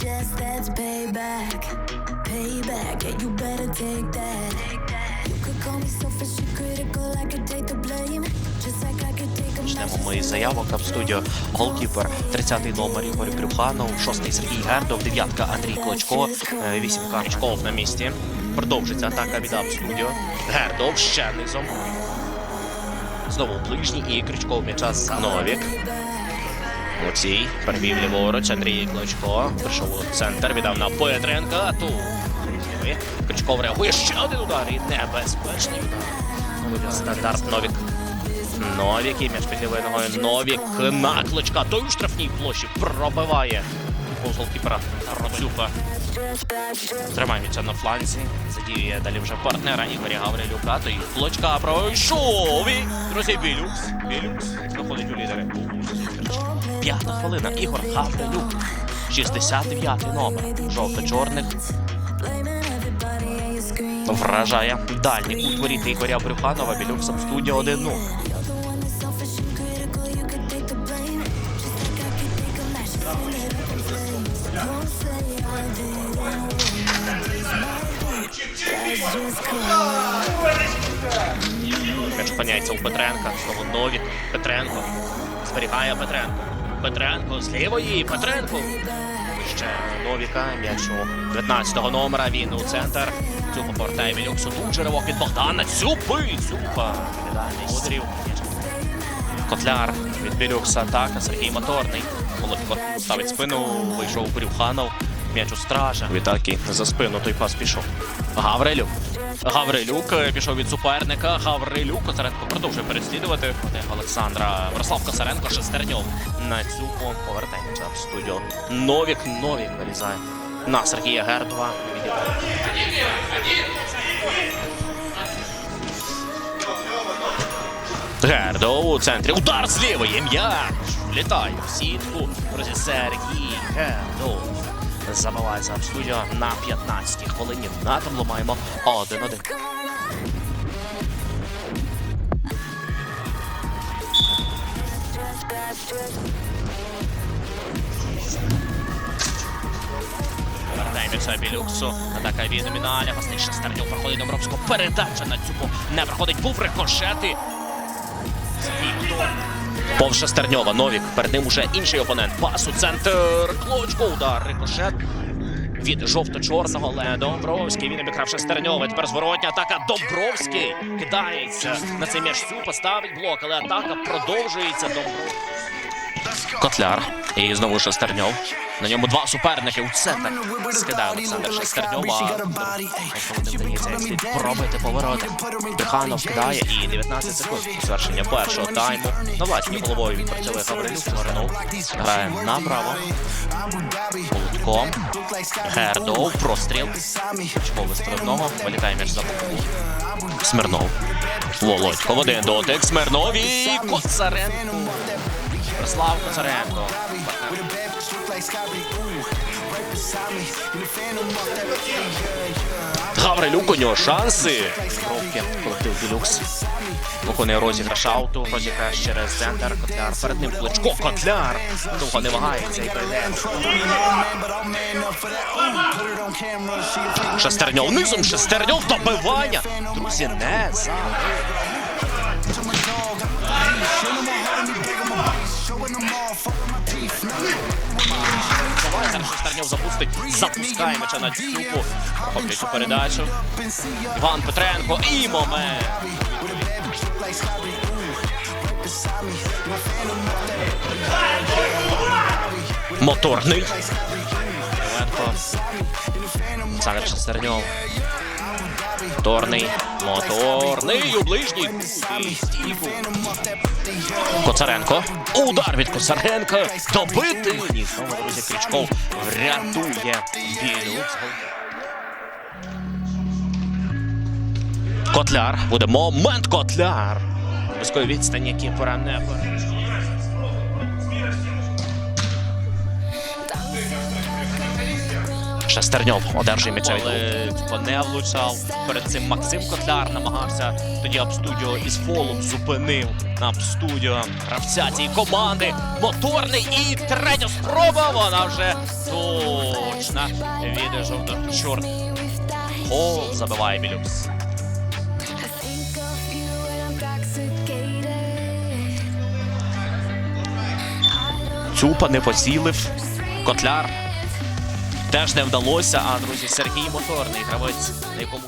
Just that's payback, payback. Yeah, you better take that. You could call me selfish and critical. I could take the blame, just like I could take a Почнемо ми із заявок в студію голкіпер, 30-й номер Ігор Брюханов, 6-й Сергій Гердов, 9-ка Андрій Клочко, 8-ка Кричков на місці. Продовжиться атака від Абстудіо. Гердов ще низом. Знову ближній і Кричков м'яча за Новік. Олексій перевів ліворуч, Андрій Клочко. Прийшов у центр, віддав на Петренка. Тут Злівий. Реагує. Ще один удар і небезпечний удар. Стандарт Новік. Новік і м'яч під лівою ногою. Новік на кличка. Той у штрафній площі пробиває. Голкіпера Роцюка. Тримає м'яча на фланзі. Задіює далі вже партнера Ігоря Гаврилюка. Той клочка пройшов. І, друзі, Білюкс. Білюкс. Виходить у лідери. П'ята хвилина. Ігор Гаврилюк. 69-й номер. Жовто-чорних. Вражає дальній воріт Ігоря Брюханова. Білюкс в студії 1-0. You're the one that's selfish and critical. You could take the blame, just like I could take a match and set it in flames. Don't say I didn't. That's just cool. М'яч опиняється у Петренка. Знову Новік. Петренко. Зберігає Петренко. Петренко з лівої. Петренко. Ще Новіка. М'яч у 19-го номера. Він у центр. Цюпа повертає Мілюксу. Тут же від Богдана. Цюпи. Цюпа. Ударів. Котляр від Білюкса. Атака. Сергій Моторний. Володько ставить спину. Вийшов Брюханов. М'яч у стража. Вітакі за спину той пас пішов. Гаврилюк. Гаврилюк е, пішов від суперника. Гаврилюк Косаренко продовжує переслідувати. Олександра Мирослав Косаренко Шестерньов. На цю повертає м'яча в студію. Новік Новік вирізає на Сергія Гердова. Гердов у центрі. Удар з лівої. М'яч. Літає в сітку. Друзі, Сергій Гердов. Забивається в студію на 15-й хвилині. На табло маємо 1-1. Вертаємося Білюксу. Атака від Міналя. Власне Шестернюк проходить Домбровського. Передача на цю не проходить. Був рикошети. Мотор. Повз Шестерньова. Новік. Перед ним уже інший опонент. Пас у центр. Клочко. Удар. Рикошет. Від жовто-чорного але Домбровський. Він обікрав Шестерньова. Тепер зворотня атака. Домбровський кидається на цей м'яч. Супа поставить блок, але атака продовжується. Домбровський. Котляр. І знову Шестерньов. На ньому два суперники. У центр скидає Олександр вдається як пробити повороти. Брюханов кидає і 19 секунд завершення першого тайму. На власній головою відпрацьовує Гаврилюк. Смирнов грає направо. Полудько. Гердов. Простріл. Чпов виставного. Вилітає між за. Смирнов. Володько один дотик. Смирнов і Коцаренко. Ярослав Коцаренко. Гаврилюк у нього шанси. Бровки, колектив Білюкс. Виконує розіграш ауту, розіграш через центр. Котляр. Перед ним Кличко. Котляр. Довго не вагається і прийде. Шестерньов низом, Шестерньов добивання. Друзі, не забив. Зараз Шестерньов запустить. Запускає м'яча на. Проходить цю передачу. Іван Петренко і момент. Моторний. Ленко. Олександр Шестерньов. Моторний. Моторний у ближній. Коцаренко. Удар від Коцаренка. Добити. Ні, знову, друзі, Крічков врятує Білюкс. Котляр. Буде момент Котляр. Близької відстані Кіпера не Шестерньов одержує м'яча Але не влучав. Перед цим Максим Котляр намагався тоді Абстудіо із фолом зупинив Абстудіо гравця цієї команди. Моторний і третя спроба. Вона вже. Точно від жовто-чорних. Гол забиває Білюкс. Цюпа не поцілив. Котляр теж не вдалося. А друзі, Сергій Моторний гравець, на якому